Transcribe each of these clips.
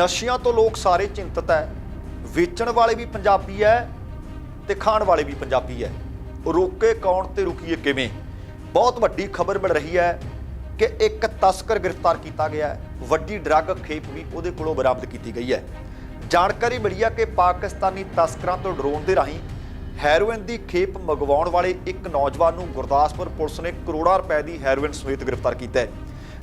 ਨਸ਼ਿਆਂ ਤੋਂ ਲੋਕ ਸਾਰੇ ਚਿੰਤਤ ਹੈ। ਵੇਚਣ ਵਾਲੇ ਵੀ ਪੰਜਾਬੀ ਹੈ ਤੇ ਖਾਣ ਵਾਲੇ ਵੀ ਪੰਜਾਬੀ ਹੈ। ਰੋਕੇ ਕੌਣ ਤੇ ਰੁਕੀਏ ਕਿਵੇਂ? ਬਹੁਤ ਵੱਡੀ ਖਬਰ ਮਿਲ ਰਹੀ ਹੈ ਕਿ ਇੱਕ ਤਸਕਰ ਗ੍ਰਿਫਤਾਰ ਕੀਤਾ ਗਿਆ ਹੈ। ਵੱਡੀ ਡਰੱਗ ਖੇਪ ਵੀ ਉਹਦੇ ਕੋਲੋਂ ਬਰਾਮਦ ਕੀਤੀ ਗਈ ਹੈ। ਜਾਣਕਾਰੀ ਮਿਲੀ ਹੈ ਕਿ ਪਾਕਿਸਤਾਨੀ ਤਸਕਰਾਂ ਤੋਂ ਡਰੋਨ ਦੇ ਰਾਹੀਂ ਹੈਰੋਇਨ ਦੀ ਖੇਪ ਮੰਗਵਾਉਣ ਵਾਲੇ ਇੱਕ ਨੌਜਵਾਨ ਨੂੰ ਗੁਰਦਾਸਪੁਰ ਪੁਲਿਸ ਨੇ ਕਰੋੜਾਂ ਰੁਪਏ ਦੀ ਹੈਰੋਇਨ ਸਮੇਤ ਗ੍ਰਿਫਤਾਰ ਕੀਤਾ ਹੈ।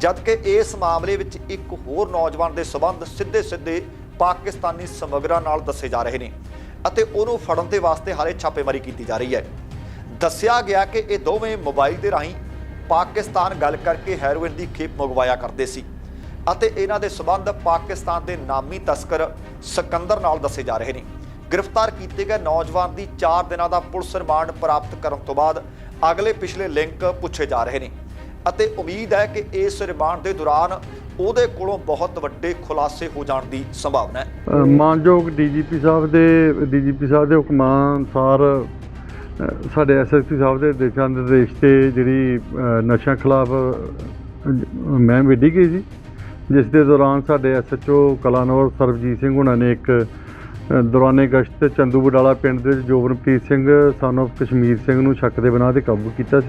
ਜਦਕਿ ਇਸ ਮਾਮਲੇ ਵਿੱਚ ਇੱਕ ਹੋਰ ਨੌਜਵਾਨ ਦੇ ਸਬੰਧ ਸਿੱਧੇ-ਸਿੱਧੇ ਪਾਕਿਸਤਾਨੀ ਸਮਗਰਾਂ ਨਾਲ ਦੱਸੇ ਜਾ ਰਹੇ ਨੇ ਅਤੇ ਉਹਨੂੰ ਫੜਨ ਦੇ ਵਾਸਤੇ ਹਾਲੇ ਛਾਪੇਮਾਰੀ ਕੀਤੀ ਜਾ ਰਹੀ ਹੈ। ਦੱਸਿਆ ਗਿਆ ਕਿ ਇਹ ਦੋਵੇਂ ਮੋਬਾਈਲ ਦੇ ਰਾਹੀਂ ਪਾਕਿਸਤਾਨ ਗੱਲ ਕਰਕੇ ਹੈਰੋਇਨ ਦੀ ਖੇਪ ਮੰਗਵਾਇਆ ਕਰਦੇ ਸੀ ਅਤੇ ਇਹਨਾਂ ਦੇ ਸਬੰਧ ਪਾਕਿਸਤਾਨ ਦੇ ਨਾਮੀ ਤਸਕਰ ਸਿਕੰਦਰ ਨਾਲ ਦੱਸੇ ਜਾ ਰਹੇ ਨੇ। ਗ੍ਰਿਫਤਾਰ ਕੀਤੇ ਗਏ ਨੌਜਵਾਨ ਦੀ 4 ਦਿਨਾਂ ਦਾ ਪੁਲਿਸ ਰਿਮਾਂਡ ਪ੍ਰਾਪਤ ਕਰਨ ਤੋਂ ਬਾਅਦ ਅਗਲੇ ਪਿਛਲੇ ਲਿੰਕ ਪੁੱਛੇ ਜਾ ਰਹੇ ਨੇ। ਅਤੇ ਉਮੀਦ ਹੈ ਕਿ ਇਸ ਰਿਮਾਂਡ ਦੇ ਦੌਰਾਨ ਉਹਦੇ ਕੋਲੋਂ ਬਹੁਤ ਵੱਡੇ ਖੁਲਾਸੇ ਹੋ ਜਾਣ ਦੀ ਸੰਭਾਵਨਾ ਹੈ। ਅ, ਮਾਨਯੋਗ ਡੀਜੀਪੀ ਸਾਹਿਬ ਦੇ ਡੀਜੀਪੀ ਸਾਹਿਬ ਦੇ ਹੁਕਮਾਂ ਅਨੁਸਾਰ ਅ, ਸਾਡੇ ਐਸਐਸਪੀ ਸਾਹਿਬ ਦੇ ਦਿਸ਼ਾ ਨਿਰਦੇਸ਼ ਤੇ ਜਿਹੜੀ ਅ, ਨਸ਼ਾ ਖਿਲਾਫ ਮੈਂ ਵਿੱਢੀ ਗਈ ਸੀ ਜਿਸ ਦੇ ਦੌਰਾਨ ਸਾਡੇ ਐਸਐਚਓ ਕਲਾਨੌਰ ਸਰਬਜੀਤ ਸਿੰਘ ਹੁਣਾਂ ਨੇ ਇੱਕ ਦੌਰਾਨੇ ਗਸ਼ਤ ਚੰਦੂ ਬਡਾਲਾ ਪਿੰਡ ਦੇ ਵਿੱਚ ਜੋਬਨਪ੍ਰੀਤ ਸਿੰਘ ਸਨ of ਕਸ਼ਮੀਰ ਸਿੰਘ ਨੂੰ ਸ਼ੱਕ ਦੇ ਬਿਨਾਂ ਤੇ ਕਾਬੂ ਕੀਤਾ ਸੀ।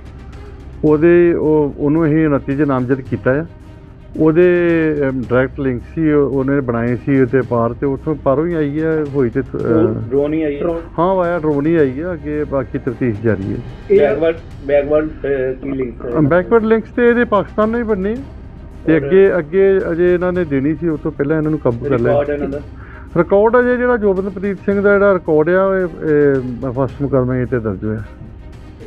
ਉਹਦੇ ਉਹ ਉਹਨੂੰ 29 ਚ ਨਾਮਜ਼ਦ ਕੀਤਾ ਆ। ਉਹਦੇ ਡਾਇਰੈਕਟ ਲਿੰਕ ਸੀ ਉਹ- ਉਹਨੇ ਬਣਾਏ ਸੀ ਤੇ ਪਾਰ ਤੇ ਉੱਥੋਂ ਪਾਰੋਂ ਹੀ ਆਈ ਹੈ ਹੋਈ ਤੇ ਡਰੋਨ ਹੀ ਆਈ ਹੈ ਵਾਇਆ ਡਰੋਨ ਹੀ ਆਈ ਹੈ ਅੱਗੇ ਬਾਕੀ ਤਫਤੀਸ਼ ਜਾਰੀ ਹੈ ਇਹ ਬੈਕਵਰਡ ਬੈਕਵਰਡ ਕੀ ਲਿੰਕ ਹੈ ਬੈਕਵਰਡ ਲਿੰਕਸ ਤੇ ਇਹਦੇ ਪਾਕਿਸਤਾਨ ਨੂੰ ਹੀ ਬਣਨੇ ਤੇ ਅੱਗੇ ਅੱਗੇ ਅਜੇ ਇਹਨਾਂ ਨੇ ਦੇਣੀ ਸੀ ਉਸ ਤੋਂ ਪਹਿਲਾਂ ਇਹਨਾਂ ਨੂੰ ਕਾਬੂ ਕਰ ਲਿਆ ਰਿਕਾਰਡ ਅਜੇ ਜਿਹੜਾ ਜੋਬਨਪ੍ਰੀਤ ਸਿੰਘ ਦਾ ਜਿਹੜਾ ਰਿਕਾਰਡ ਆ ਉਹ ਫਸਟ ਮੁਕਰਮੇ ਤੇ ਦਰਜ ਹੋਇਆ।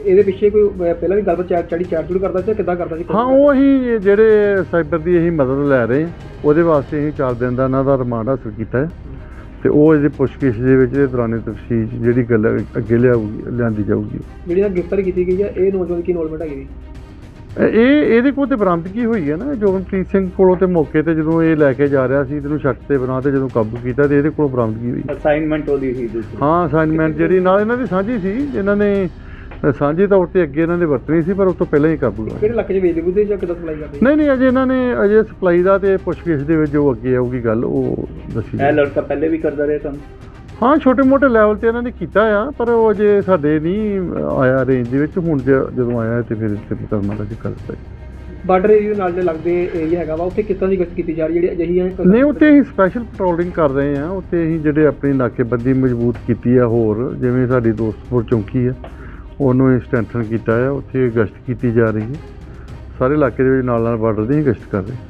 ਇਹਦੇ ਪਿੱਛੇ ਕੋਈ ਪਹਿਲਾਂ ਵੀ ਗੱਲਬਾਤ ਚਾਰ ਚੜੀ ਚਾਰ ਚੂੜ ਕਰਦਾ ਸੀ ਕਿੱਦਾਂ ਕਰਦਾ ਸੀ? ਹਾਂ ਉਹ ਅਸੀਂ ਜਿਹੜੇ ਸਾਈਬਰ ਦੀ ਅਸੀਂ ਮਦਦ ਲੈ ਰਹੇ ਉਹਦੇ ਵਾਸਤੇ ਅਸੀਂ 4 ਦਿਨ ਦਾ ਇਹਨਾਂ ਦਾ ਰਿਮਾਂਡ ਹਾਸਲ ਕੀਤਾ ਹੈ। ਤੇ ਉਹ ਇਹਦੇ ਪੁੱਛਗਿੱਛ ਦੇ ਵਿੱਚ ਦੇ ਦੌਰਾਨੇ ਤਫਸੀਲ ਜਿਹੜੀ ਗੱਲ ਅੱਗੇ ਲਿਆਊਗੀ ਲਿਆਂਦੀ ਜਾਊਗੀ। ਜਿਹੜੀ ਨਾਲ ਗ੍ਰਿਫਤਾਰੀ ਕੀਤੀ ਗਈ ਹੈ ਇਹ ਨੌਜਵਾਨ ਕੀ ਇਨਵੋਲਵਮੈਂਟ ਹੈਗੀ? ਜੀ ਇਹ ਇਹਦੇ ਕੋਲ ਤੇ ਬਰਾਮਦਗੀ ਹੋਈ ਹੈ ਨਾ? ਜੋਬਨਪ੍ਰੀਤ ਸਿੰਘ ਕੋਲੋਂ ਤੇ ਮੌਕੇ ਤੇ ਜਦੋਂ ਇਹ ਲੈ ਕੇ ਜਾ ਰਿਹਾ ਸੀ ਇਹਨੂੰ ਸ਼ੱਕ ਤੇ ਬਣਾ ਤੇ ਜਦੋਂ ਕਾਬੂ ਕੀਤਾ ਤੇ ਇਹਦੇ ਕੋਲ ਬਰਾਮਦਗੀ ਹੋਈ? ਅਸਾਈਨਮੈਂਟ ਉਹਦੀ ਸੀ ਹਾਂ ਅਸਾਈਨਮੈਂਟ ਜਿਹੜੀ ਨਾਲ ਇਹਨਾਂ ਦੀ ਸਾਂਝੀ ਸੀ ਇਹਨਾਂ ਨੇ ਸਾਂਝੇ ਤੌਰ ਤੇ ਅੱਗੇ ਇਹਨਾਂ ਦੇ ਵਰਤਣੀ ਸੀ ਪਰ ਉਸ ਤੋਂ ਪਹਿਲਾਂ ਹੀ ਕਾਬੂ ਆ ਕਿਹੜੇ ਇਲਾਕੇ 'ਚ ਵੇਚਦੇ ਬੁੱਧੇ ਜਾਂ ਕਿੱਦਾਂ ਸਪਲਾਈ ਕਰਦੇ? ਨਹੀਂ ਨਹੀਂ ਅਜੇ ਇਹਨਾਂ ਨੇ ਅਜੇ ਸਪਲਾਈ ਦਾ ਤੇ ਪੁੱਛਗਿੱਛ ਦੇ ਵਿੱਚ ਜੋ ਅੱਗੇ ਆਊਗੀ ਗੱਲ ਉਹ ਦੱਸੀ ਇਹ ਜਾਊਗੀ। ਲੜਕਾ ਪਹਿਲੇ ਵੀ ਕਰਦਾ ਰਿਹਾ ਕੰਮ। ਹਾਂ ਛੋਟੇ ਮੋਟੇ ਲੈਵਲ ਤੇ ਇਹਨਾਂ ਨੇ ਕੀਤਾ ਆ ਪਰ ਉਹ ਅਜੇ ਸਾਡੇ ਨਹੀਂ ਆਇਆ ਰੇਂਜ ਦੇ ਵਿੱਚ। ਹੁਣ ਜ- ਜਦੋਂ ਆਇਆ ਤੇ ਫਿਰ ਇੱਥੇ ਕਰਨਾ ਦਾ ਜ਼ਿਕਰ ਹੈ। ਬਾਰਡਰ ਏਰੀਆ ਨਾਲ ਦੇ ਲੱਗਦੇ ਏਰੀਆ ਹੈਗਾ ਵਾ ਉੱਥੇ ਤਰ੍ਹਾਂ ਦੀ ਗਸ਼ਤ ਕੀਤੀ ਜਾ ਰਹੀ ਜਿਹੜੀ ਅਜਿਹੀਆਂ ਨਹੀਂ ਉੱਥੇ ਅਸੀਂ ਸਪੈਸ਼ਲ ਪੈਟਰੋਲਿੰਗ ਕਰ ਰਹੇ ਹਾਂ। ਉੱਥੇ ਅਸੀਂ ਜਿਹੜੇ ਆਪਣੀ ਨਾਕੇਬੰਦੀ ਮਜ਼ਬੂਤ ਕੀਤੀ ਆ ਹੋਰ ਜਿਵੇਂ ਸਾਡੀ ਦੋਸਤਪੁਰ ਚੌਂਕੀ ਆ। ਉਹਨੂੰ ਸਟਰੈਂਥਨ ਕੀਤਾ ਆ, ਉੱਥੇ ਗਸ਼ਤ ਕੀਤੀ ਜਾ ਰਹੀ ਹੈ। ਸਾਰੇ ਇਲਾਕੇ ਦੇ ਵਿੱਚ ਨਾਲ ਨਾਲ ਬਾਰਡਰ ਦੀ ਅਸੀਂ ਗਸ਼ਤ ਕਰ ਰਹੇ।